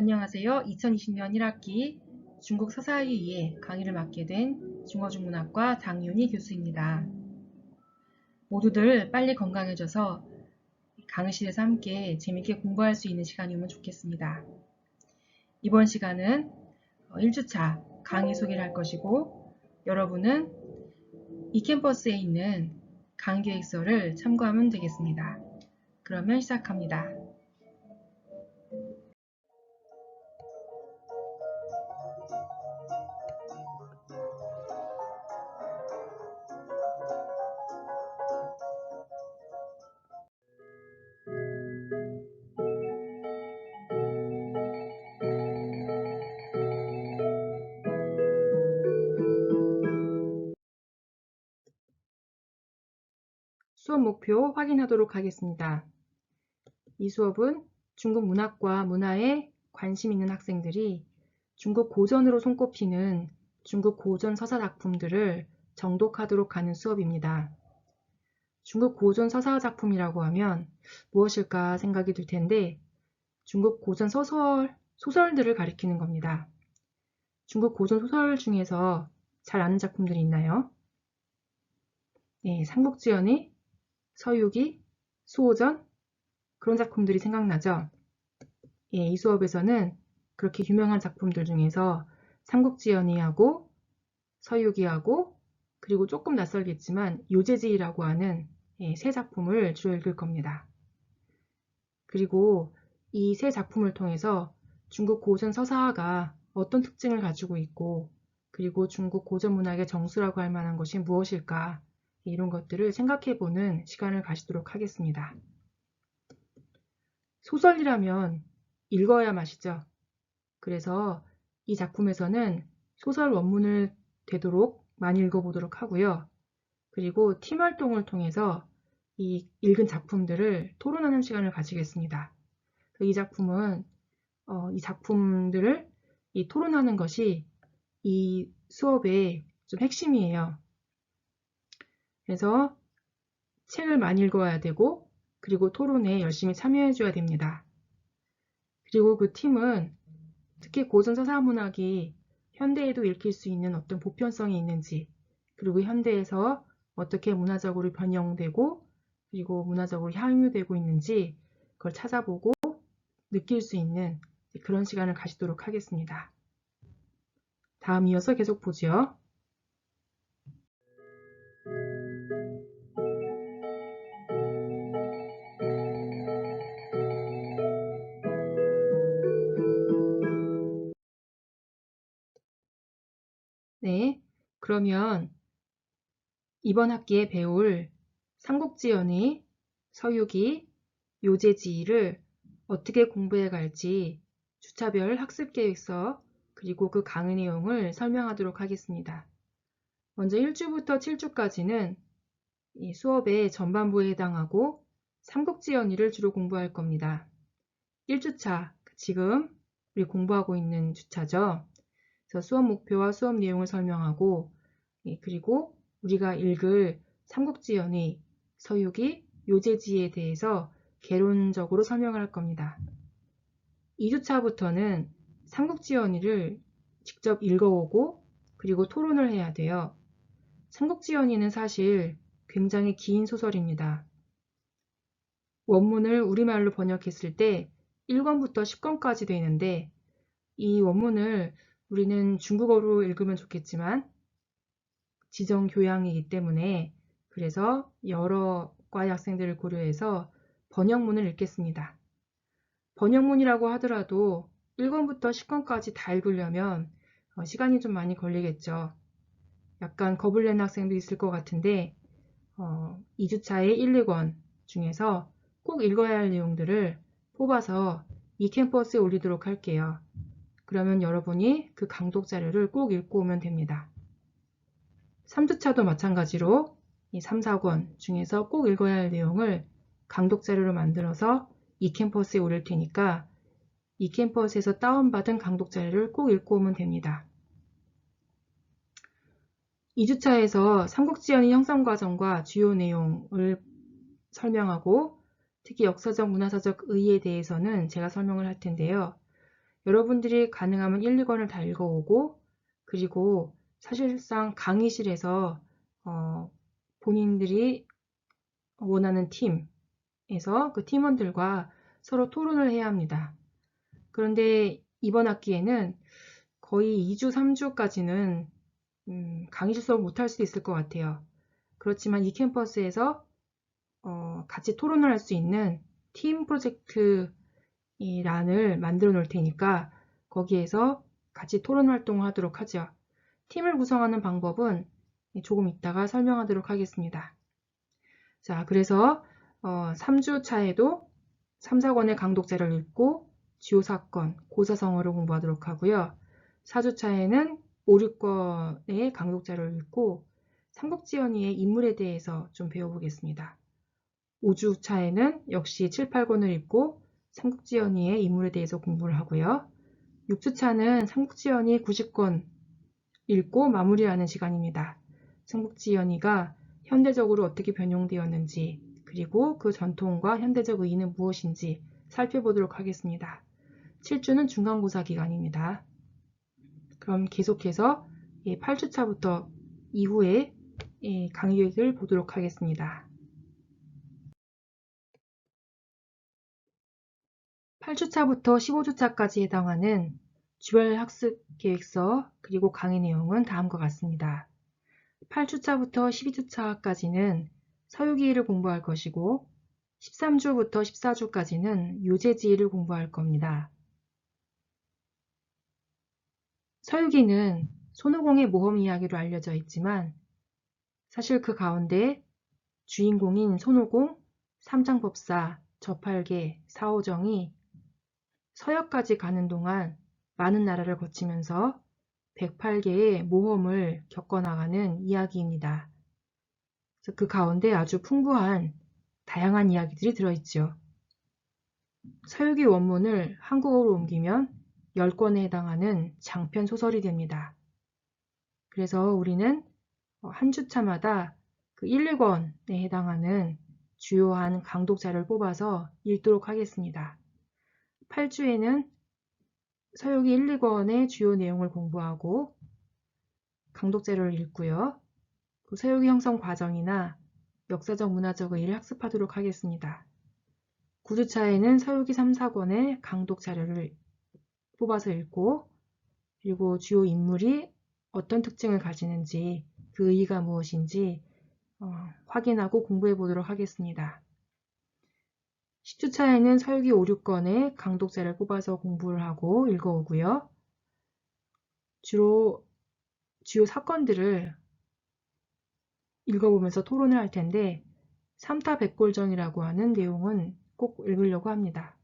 안녕하세요. 2020년 1학기 중국 서사유의 강의를 맡게 된 중어중문학과 장윤희 교수입니다. 모두들 빨리 건강해져서 강의실에서 함께 재밌게 공부할 수 있는 시간이면 좋겠습니다. 이번 시간은 1주차 강의 소개를 할 것이고 여러분은 이 캠퍼스에 있는 강의계획서를 참고하면 되겠습니다. 그러면 시작합니다. 수업 목표 확인하도록 하겠습니다. 이 수업은 중국 문학과 문화에 관심 있는 학생들이 중국 고전으로 손꼽히는 중국 고전 서사 작품들을 정독하도록 하는 수업입니다. 중국 고전 서사 작품이라고 하면 무엇일까 생각이 들 텐데 중국 고전 소설, 소설들을 가리키는 겁니다. 중국 고전 소설 중에서 잘 아는 작품들이 있나요? 네, 삼국지연의 서유기, 수호전 그런 작품들이 생각나죠? 예, 이 수업에서는 그렇게 유명한 작품들 중에서 삼국지연의하고 서유기하고 그리고 조금 낯설겠지만 요제지라고 하는 예, 세 작품을 주로 읽을 겁니다. 그리고 이 세 작품을 통해서 중국 고전 서사가 어떤 특징을 가지고 있고 그리고 중국 고전 문학의 정수라고 할 만한 것이 무엇일까 이런 것들을 생각해 보는 시간을 가지도록 하겠습니다. 소설이라면 읽어야 맛이죠. 그래서 이 작품에서는 소설 원문을 되도록 많이 읽어보도록 하고요. 그리고 팀 활동을 통해서 이 읽은 작품들을 토론하는 시간을 가지겠습니다. 이 작품은 어, 이 작품들을 이 토론하는 것이 이 수업의 좀 핵심이에요. 그래서 책을 많이 읽어야 되고 그리고 토론에 열심히 참여해 줘야 됩니다. 그리고 그 팀은 특히 고전 서사문학이 현대에도 읽힐 수 있는 어떤 보편성이 있는지 그리고 현대에서 어떻게 문화적으로 변형되고 그리고 문화적으로 향유되고 있는지 그걸 찾아보고 느낄 수 있는 그런 시간을 가지도록 하겠습니다. 다음 이어서 계속 보죠. 그러면 이번 학기에 배울 삼국지연의, 서유기, 요제지를 어떻게 공부해 갈지 주차별 학습 계획서 그리고 그 강의 내용을 설명하도록 하겠습니다. 먼저 1주부터 7주까지는 이 수업의 전반부에 해당하고 삼국지 연의를 주로 공부할 겁니다. 1주차, 지금 우리 공부하고 있는 주차죠. 그래서 수업 목표와 수업 내용을 설명하고 예, 그리고 우리가 읽을 삼국지연의, 서유기, 요제지에 대해서 개론적으로 설명을 할 겁니다. 2주차부터는 삼국지연의를 직접 읽어오고 그리고 토론을 해야 돼요. 삼국지연의는 사실 굉장히 긴 소설입니다. 원문을 우리말로 번역했을 때 1권부터 10권까지 되는데 이 원문을 우리는 중국어로 읽으면 좋겠지만 지정 교양이기 때문에 그래서 여러 과의 학생들을 고려해서 번역문을 읽겠습니다. 번역문이라고 하더라도 1권부터 10권까지 다 읽으려면 어, 시간이 좀 많이 걸리겠죠. 약간 겁을 낸 학생도 있을 것 같은데 어, 2주차의 1, 2권 중에서 꼭 읽어야 할 내용들을 뽑아서 이 캠퍼스에 올리도록 할게요. 그러면 여러분이 그 강독 자료를 꼭 읽고 오면 됩니다. 3주차도 마찬가지로 이 3, 4권 중에서 꼭 읽어야 할 내용을 강독 자료로 만들어서 이 캠퍼스에 올릴 테니까 이 캠퍼스에서 다운받은 강독 자료를 꼭 읽고 오면 됩니다. 2주차에서 삼국지연의 형성 과정과 주요 내용을 설명하고 특히 역사적 문화사적 의의에 대해서는 제가 설명을 할 텐데요. 여러분들이 가능하면 1, 2권을 다 읽어오고 그리고 사실상 강의실에서 어, 본인들이 원하는 팀에서 그 팀원들과 서로 토론을 해야 합니다. 그런데 이번 학기에는 거의 2주, 3주까지는 음, 강의실 수업 못할 수도 있을 것 같아요. 그렇지만 이 캠퍼스에서 어, 같이 토론을 할 수 있는 팀 프로젝트 이 란을 만들어 놓을 테니까 거기에서 같이 토론 활동을 하도록 하죠. 팀을 구성하는 방법은 조금 이따가 설명하도록 하겠습니다. 자, 그래서 어, 3주 차에도 3, 4권의 강독자를 읽고 주요 사건, 고사성어를 공부하도록 하고요. 4주 차에는 5, 6권의 강독자를 읽고 삼국지연의의 인물에 대해서 좀 배워보겠습니다. 5주 차에는 역시 7, 8권을 읽고 삼국지연의의 인물에 대해서 공부를 하고요. 6주 차는 삼국지연의 90권 읽고 마무리하는 시간입니다. 삼국지연의가 현대적으로 어떻게 변용되었는지 그리고 그 전통과 현대적 의의는 무엇인지 살펴보도록 하겠습니다. 7주는 중간고사 기간입니다. 그럼 계속해서 8주차부터 이후에 강의 계획을 보도록 하겠습니다. 8주차부터 15주차까지 해당하는 주별 학습 계획서 그리고 강의 내용은 다음과 같습니다. 8주차부터 12주차까지는 서유기를 공부할 것이고 13주부터 14주까지는 요제지를 공부할 겁니다. 서유기는 손오공의 모험 이야기로 알려져 있지만 사실 그 가운데 주인공인 손오공, 삼장법사, 저팔계, 사오정이 서역까지 가는 동안 많은 나라를 거치면서 108개의 모험을 겪어나가는 이야기입니다. 그 가운데 아주 풍부한 다양한 이야기들이 들어있죠. 서유기 원문을 한국어로 옮기면 10권에 해당하는 장편 소설이 됩니다. 그래서 우리는 한 주차마다 그 1, 2권에 해당하는 주요한 강독자를 뽑아서 읽도록 하겠습니다. 8주에는 서유기 1, 2권의 주요 내용을 공부하고 강독자를 읽고요. 그 서유기 형성 과정이나 역사적 문화적 의의를 학습하도록 하겠습니다. 9주차에는 서유기 3, 4권의 강독 자료를 뽑아서 읽고 그리고 주요 인물이 어떤 특징을 가지는지 그 의의가 무엇인지 어, 확인하고 공부해 보도록 하겠습니다. 10주차에는 서유기 5, 6권의 강독자를 뽑아서 공부를 하고 읽어오고요. 주로 주요 사건들을 읽어보면서 토론을 할 텐데 삼타백골정이라고 하는 내용은 꼭 읽으려고 합니다.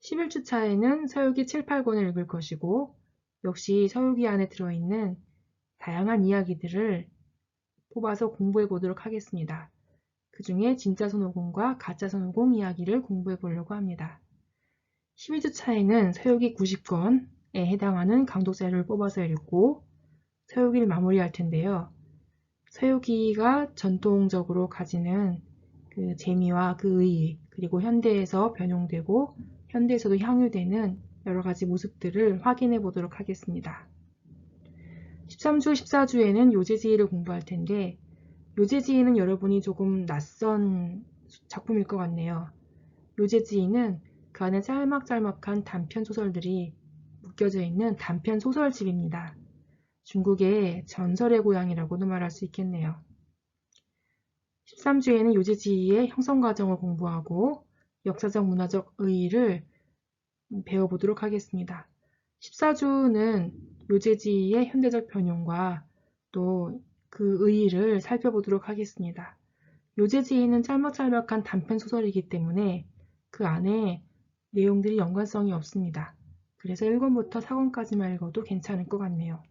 11주차에는 서유기 7, 8권을 읽을 것이고 역시 서유기 안에 들어있는 다양한 이야기들을 뽑아서 공부해 보도록 하겠습니다. 그 중에 진짜 손오공과 가짜 손오공 이야기를 공부해 보려고 합니다. 12주 차에는 서유기 90권에 해당하는 강독자를 뽑아서 읽고 서유기를 마무리할 텐데요. 서유기가 전통적으로 가지는 그 재미와 그 의의 그리고 현대에서 변용되고 현대에서도 향유되는 여러 가지 모습들을 확인해 보도록 하겠습니다. 13주, 14주에는 요제지혜를 공부할 텐데 요제지혜는 여러분이 조금 낯선 작품일 것 같네요. 요제지혜는 그 안에 짤막짤막한 단편 소설들이 묶여져 있는 단편 소설집입니다. 중국의 전설의 고향이라고도 말할 수 있겠네요. 13주에는 요제지의 형성 과정을 공부하고 역사적 문화적 의의를 배워보도록 하겠습니다. 14주는 요제지의 현대적 변용과 또 그 의의를 살펴보도록 하겠습니다. 요제지는 짤막짤막한 단편 소설이기 때문에 그 안에 내용들이 연관성이 없습니다. 그래서 1권부터 4권까지만 읽어도 괜찮을 것 같네요.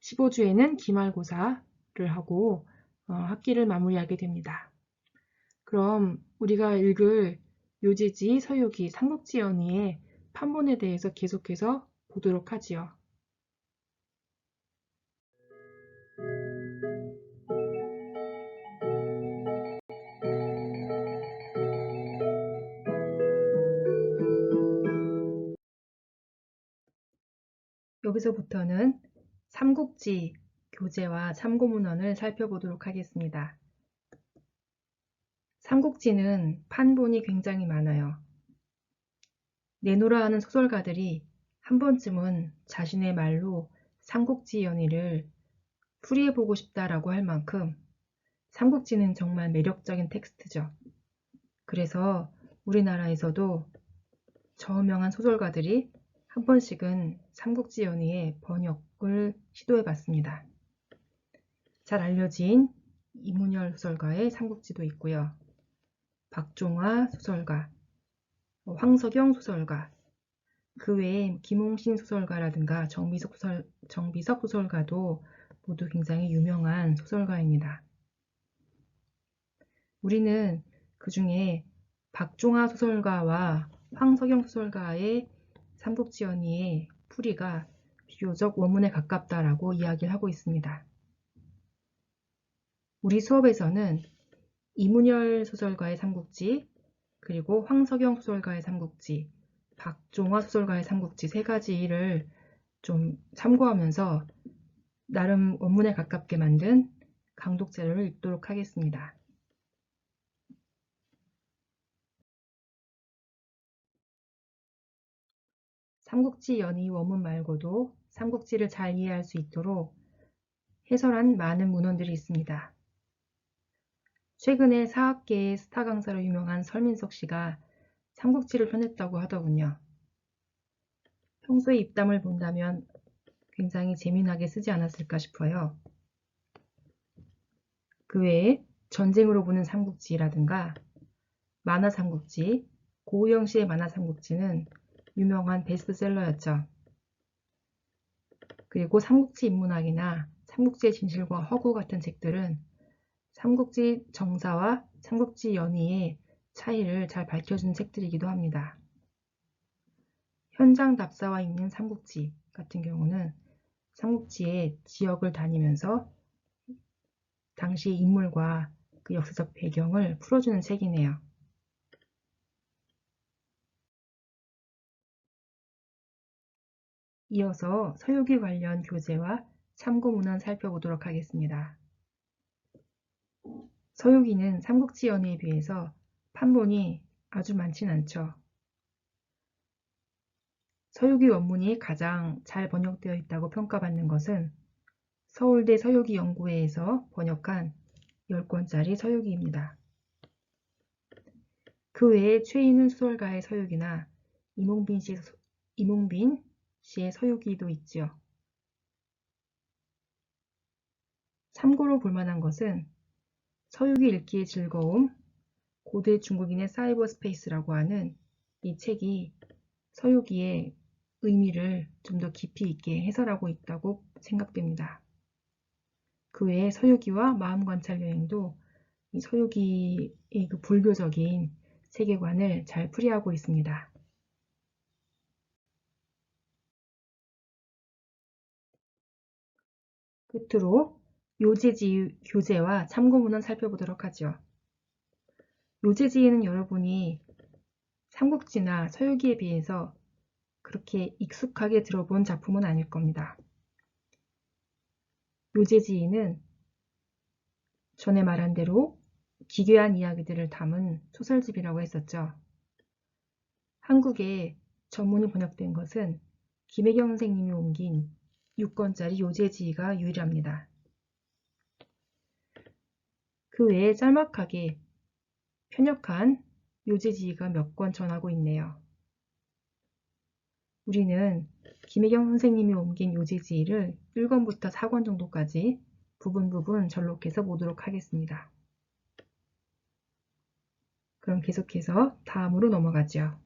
15주에는 기말고사를 하고 어, 학기를 마무리하게 됩니다. 그럼 우리가 읽을 요지지, 서유기, 삼국지 연의의 판본에 대해서 계속해서 보도록 하지요. 여기서부터는 삼국지 교재와 참고문헌을 살펴보도록 하겠습니다. 삼국지는 판본이 굉장히 많아요. 내노라 하는 소설가들이 한 번쯤은 자신의 말로 삼국지 연의를 풀이해보고 싶다라고 할 만큼 삼국지는 정말 매력적인 텍스트죠. 그래서 우리나라에서도 저명한 소설가들이 한 번씩은 삼국지 연의의 번역을 시도해 봤습니다. 잘 알려진 이문열 소설가의 삼국지도 있고요. 박종화 소설가, 황석영 소설가, 그 외에 김홍신 소설가라든가 정비석, 소설, 정비석 소설가도 모두 굉장히 유명한 소설가입니다. 우리는 그 중에 박종화 소설가와 황석영 소설가의 삼국지연의의 풀이가 비교적 원문에 가깝다라고 이야기를 하고 있습니다. 우리 수업에서는 이문열 소설가의 삼국지, 그리고 황석영 소설가의 삼국지, 박종화 소설가의 삼국지 세 가지를 좀 참고하면서 나름 원문에 가깝게 만든 강독 자료를 읽도록 하겠습니다. 삼국지 연의 원문 말고도 삼국지를 잘 이해할 수 있도록 해설한 많은 문헌들이 있습니다. 최근에 사학계의 스타 강사로 유명한 설민석 씨가 삼국지를 펴냈다고 하더군요. 평소에 입담을 본다면 굉장히 재미나게 쓰지 않았을까 싶어요. 그 외에 전쟁으로 보는 삼국지라든가 만화 삼국지, 고우영 씨의 만화 삼국지는 유명한 베스트셀러였죠. 그리고 삼국지 인문학이나 삼국지의 진실과 허구 같은 책들은 삼국지 정사와 삼국지 연의의 차이를 잘 밝혀준 책들이기도 합니다. 현장 답사와 있는 삼국지 같은 경우는 삼국지의 지역을 다니면서 당시 인물과 그 역사적 배경을 풀어주는 책이네요. 이어서 서유기 관련 교재와 참고문헌 살펴보도록 하겠습니다. 서유기는 삼국지 연의에 비해서 판본이 아주 많진 않죠. 서유기 원문이 가장 잘 번역되어 있다고 평가받는 것은 서울대 서유기 연구회에서 번역한 10권짜리 서유기입니다. 그 외에 최인훈 소설가의 서유기나 이몽빈, 씨, 이몽빈 씨의 서유기도 있지요. 참고로 볼만한 것은 서유기 읽기의 즐거움, 고대 중국인의 사이버 스페이스라고 하는 이 책이 서유기의 의미를 좀 더 깊이 있게 해설하고 있다고 생각됩니다. 그 외에 서유기와 마음관찰 여행도 이 서유기의 그 불교적인 세계관을 잘 풀이하고 있습니다. 끝으로 요제지 교재와 참고문헌 살펴보도록 하죠. 요제지에는 여러분이 삼국지나 서유기에 비해서 그렇게 익숙하게 들어본 작품은 아닐 겁니다. 요제지인은 전에 말한 대로 기괴한 이야기들을 담은 소설집이라고 했었죠. 한국에 전문이 번역된 것은 김혜경 선생님이 옮긴 6권짜리 요제지가 유일합니다. 그 외에 짤막하게 편역한 요제지가 몇 권 전하고 있네요. 우리는 김혜경 선생님이 옮긴 요지지를 1권부터 4권 정도까지 부분 부분 전록해서 보도록 하겠습니다. 그럼 계속해서 다음으로 넘어가죠.